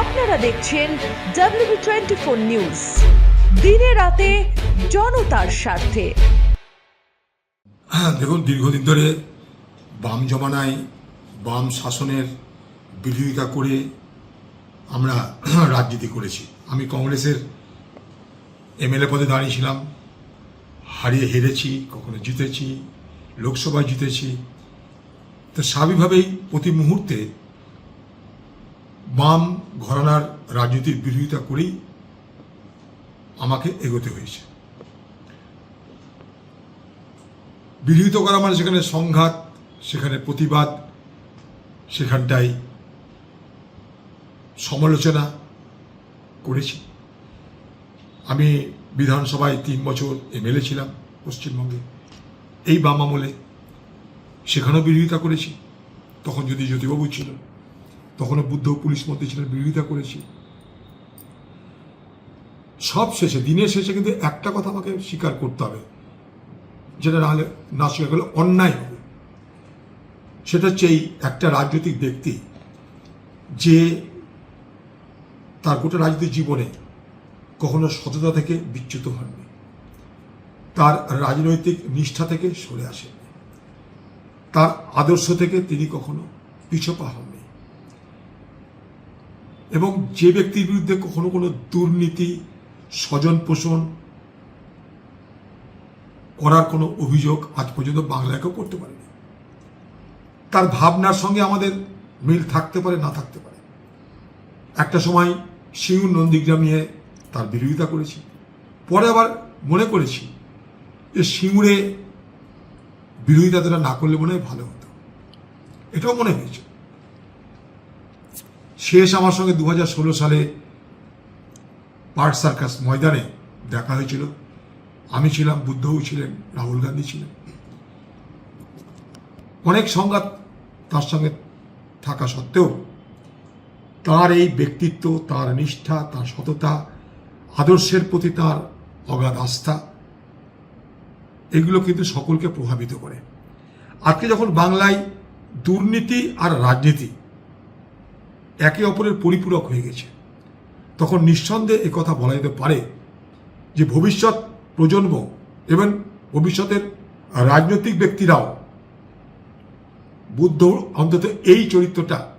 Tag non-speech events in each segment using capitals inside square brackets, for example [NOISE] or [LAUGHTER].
আপনারা দেখছেন W twenty four news দিনে রাতে জনতার স্বার্থে। হ্যাঁ দেখুন, দীর্ঘদিন ধরে বাম জমানায়, বাম শাসনের বিরোধিতা করে আমরা [CLEARS THROAT] রাজনীতি করেছি। আমি কংগ্রেসের এমএলএ পদে দাঁড়িয়েছিলাম, হারিয়ে হেরেছি, কখনো জিতেছি লোকসভায় জিতেছি। তো স্বাভাবিকভাবেই প্রতি মুহূর্তে বাম ঘরানার রাজনীতির বিরোধিতা করেই আমাকে এগোতে হয়েছে। বিরোধিতা করা মানে সেখানে সংঘাত, সেখানে প্রতিবাদ সেখানটাই সমালোচনা করেছি। আমি বিধানসভায় তিন বছর এমএলএ ছিলাম পশ্চিমবঙ্গে। এই বাম আমলে সেখানেও বিরোধিতা করেছি। তখন যদি জ্যোতিবাবু ছিল তখনও বুদ্ধ পুলিশ মন্ত্রী ছিলেন বিরোধিতা করেছি। সব শেষে, দিনের শেষে কিন্তু একটা কথা আমাকে স্বীকার করতে হবে, যেটা না হলে না স্বীকার করলে অন্যায় হবে। সেটা হচ্ছে এই একটা রাজনৈতিক ব্যক্তি যে তার গোটা রাজনৈতিক জীবনে কখনো সততা থেকে বিচ্যুত হননি। তার রাজনৈতিক নিষ্ঠা থেকে সরে আসেননি। তার আদর্শ থেকে তিনি কখনো পিছপা হননি। এবং যে ব্যক্তির বিরুদ্ধে কখনো কোনো দুর্নীতি স্বজন পোষণ করার কোনো অভিযোগ আজ পর্যন্ত বাংলায় কেউ করতে পারেনি। তার ভাবনার সঙ্গে আমাদের মিল থাকতে পারে, না থাকতে পারে। একটা সময় শিউ নন্দীগ্রাম নিয়ে তার বিরোধিতা করেছি। পরে আবার মনে করেছি যে সিঙ্গুরে বিরোধিতাটা না করলে মনে হয় ভালো হতো। এটাও মনে হয়েছে। শেষ আমার সঙ্গে দু হাজার ষোলো সালে পার্ক সার্কাস ময়দানে দেখা হয়েছিল। আমি ছিলাম, বুদ্ধও ছিলেন, রাহুল গান্ধী ছিলেন। অনেক সংঘাত তার সঙ্গে থাকা সত্ত্বেও তার এই ব্যক্তিত্ব, তার নিষ্ঠা, তার সততা, আদর্শের প্রতি তার অগাধ আস্থা, এগুলো কিন্তু সকলকে প্রভাবিত করে। আজকে যখন বাংলায় দুর্নীতি আর রাজনীতি একে অপরের পরিপূরক হয়ে গেছে। তখন নিঃসন্দেহে কথা বলা যেতে পারে যে ভবিষ্যৎ প্রজন্ম এবং ভবিষ্যতের রাজনৈতিক ব্যক্তিরাও বুদ্ধ অন্তত এই চরিত্রটা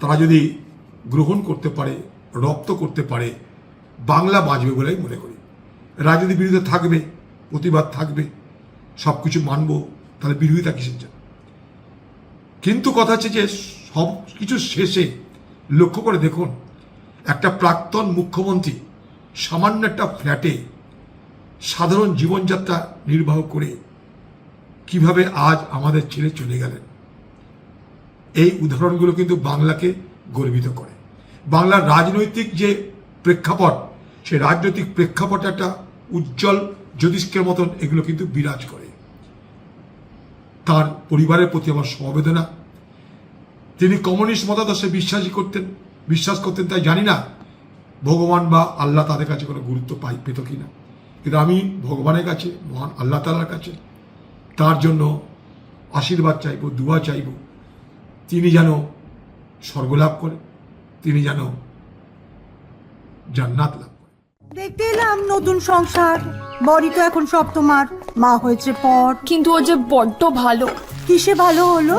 তারা যদি গ্রহণ করতে পারে, রপ্ত করতে পারে, বাংলা বাঁচবে বলেই মনে করি। রাজনীতি বিরোধী থাকবে, প্রতিবাদ থাকবে সব কিছু মানব, তাহলে বিরোধিতা কিসের জন্য? কিন্তু কথা হচ্ছে যে সব কিছু শেষে লক্ষ্য করে দেখুন, একটা প্রাক্তন মুখ্যমন্ত্রী সামান্য একটা ফ্ল্যাটে সাধারণ জীবনযাত্রা নির্বাহ করে কীভাবে আজ আমাদের ছেড়ে চলে গেলেন। এই উদাহরণগুলো কিন্তু বাংলাকে গর্বিত করে। বাংলার রাজনৈতিক যে প্রেক্ষাপট, সেই রাজনৈতিক প্রেক্ষাপটে একটা উজ্জ্বল জ্যোতিষ্কের মতন এগুলো কিন্তু বিরাজ করে। তার পরিবারের প্রতি আমার সমবেদনা তিনি কমিউনিস্ট মতাদর্শে বিশ্বাসী করতেন বিশ্বাস করতেন তাই জানি না ভগবান বা আল্লাহ তাদের কাছে কোনো গুরুত্ব পাই পেত কিনা কিন্তু আমি ভগবানের কাছে মহান আল্লাহ তালার কাছে তার জন্য আশীর্বাদ চাইব দুয়া চাইব। তিনি যেন স্বর্গলাভ করে তিনি যেন জান্নাত লাভ করে। দেখতে এলাম নতুন সংসার। বড়ি তো এখন সব তোমার। মা হয়েছে পর। কিন্তু ও যে বড্ড ভালো। কিসে ভালো হলো?